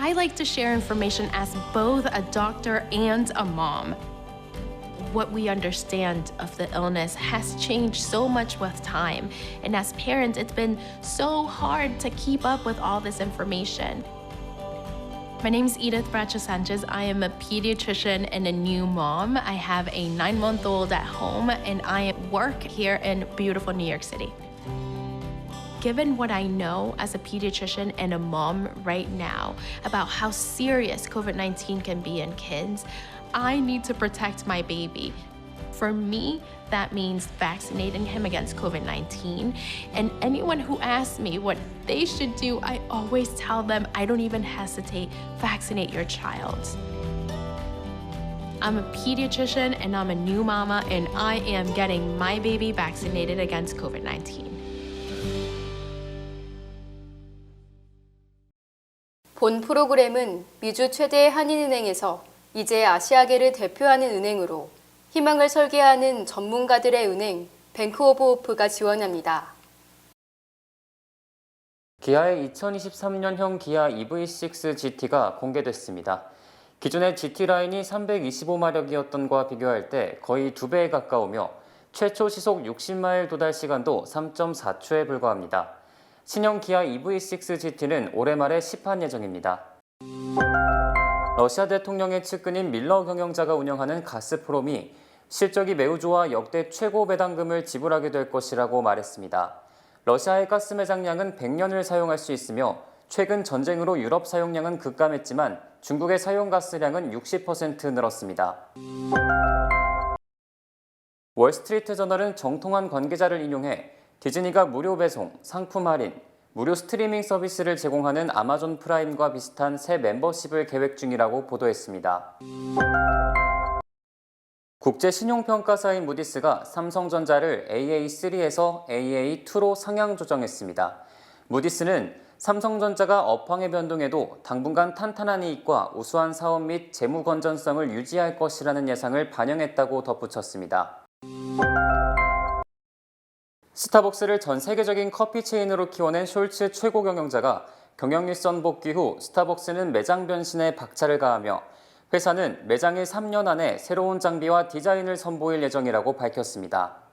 I like to share information as both a doctor and a mom. What we understand of the illness has changed so much with time, and as parents, it's been so hard to keep up with all this information. My name is Edith Bracho Sanchez. I am a pediatrician and a new mom. I have a nine month old at home, and I work here in beautiful New York City. Given what I know as a pediatrician and a mom right now about how serious COVID 19 can be in kids, I need to protect my baby. For me, that means vaccinating him against COVID 19. And anyone who asks me what they should do, I always tell them I don't even hesitate, vaccinate your child. I'm a pediatrician and I'm a new mama, and I am getting my baby vaccinated against COVID 19. 본 프로그램은 미주 최대의 한인은행에서 이제 아시아계를 대표하는 은행으로 희망을 설계하는 전문가들의 은행 뱅크 오브 호프가 지원합니다. 기아의 2023년형 기아 EV6 GT가 공개됐습니다. 기존의 GT 라인이 325마력이었던 것과 비교할 때 거의 두 배에 가까우며 최초 시속 60마일 도달 시간도 3.4초에 불과합니다. 신형 기아 EV6 GT는 올해 말에 시판 예정입니다. 러시아 대통령의 측근인 밀러 경영자가 운영하는 가스프롬이 실적이 매우 좋아 역대 최고 배당금을 지불하게 될 것이라고 말했습니다. 러시아의 가스 매장량은 100년을 사용할 수 있으며 최근 전쟁으로 유럽 사용량은 급감했지만 중국의 사용 가스량은 60% 늘었습니다. 월스트리트 저널은 정통한 관계자를 인용해 디즈니가 무료 배송, 상품 할인, 무료 스트리밍 서비스를 제공하는 아마존 프라임과 비슷한 새 멤버십을 계획 중이라고 보도했습니다. 국제 신용평가사인 무디스가 삼성전자를 AA3에서 AA2로 상향 조정했습니다. 무디스는 삼성전자가 업황의 변동에도 당분간 탄탄한 이익과 우수한 사업 및 재무 건전성을 유지할 것이라는 예상을 반영했다고 덧붙였습니다. 스타벅스를 전 세계적인 커피 체인으로 키워낸 숄츠 최고 경영자가 경영 일선 복귀 후 스타벅스는 매장 변신에 박차를 가하며 회사는 매장의 3년 안에 새로운 장비와 디자인을 선보일 예정이라고 밝혔습니다.